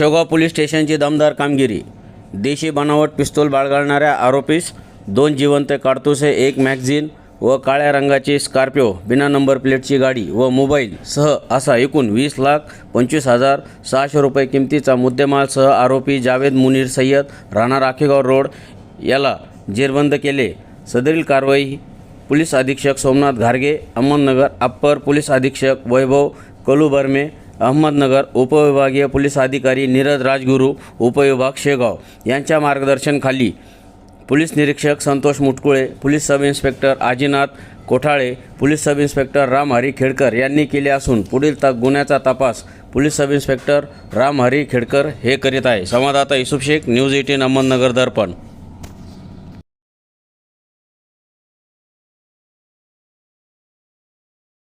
Shevgaon police स्टेशनची दमदार कामगिरी. देशी बनावट पिस्तूल बाळगाळणाऱ्या आरोपीस दोन जिवंत काडतुसे एक मॅगझिन व काळ्या रंगाची स्कॉर्पिओ बिना नंबर प्लेटची गाडी व मोबाईल सह असा एकूण वीस लाख पंचवीस हजार सहाशे रुपये किमतीचा मुद्देमालसह आरोपी जावेद मुनीर सय्यद राणा राखेगाव रोड याला जेरबंद केले. सदरील कारवाई पोलीस अधीक्षक सोमनाथ घारगे अहमदनगर अप्पर पोलीस अधीक्षक वैभव कलू बर्मे अहमदनगर उपविभागीय पोलीस अधिकारी नीरज राजगुरू उपविभाग शेगाव यांच्या मार्गदर्शनखाली पोलीस निरीक्षक Santosh Mutkule police sub inspector Ajinath Kothale police sub inspector Ram Hari Khedkar यांनी केले असून पुढील त गुन्ह्याचा तपास police sub inspector Ram Hari Khedkar हे करीत आहे. संवाददाता युसुफ शेख न्यूज एटीन अहमदनगर दर्पण.